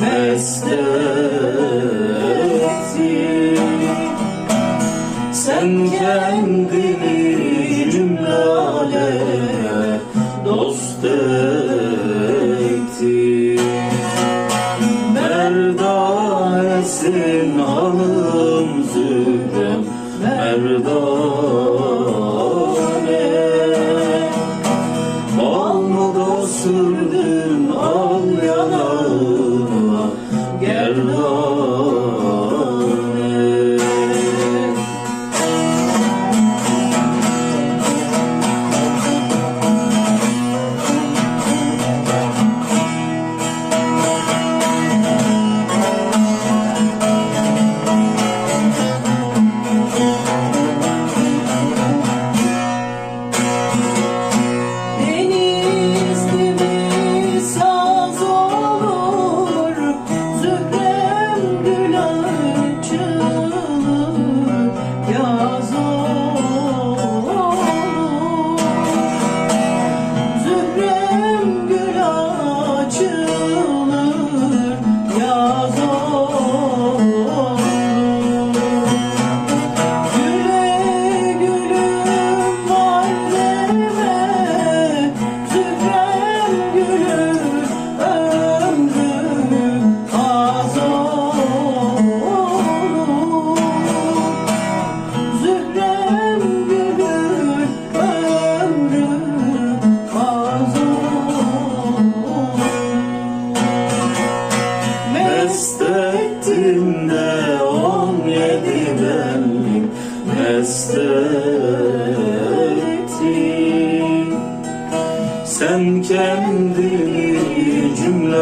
mesnetti Sen kendini cümle aleme dost ettin.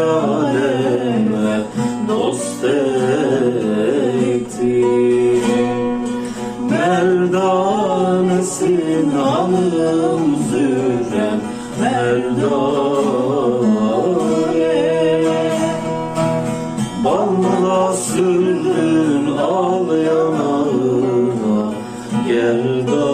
aleme dost etti. Merdanesin alım zürrem merdane. Balmala sürdün al yanağına gerdan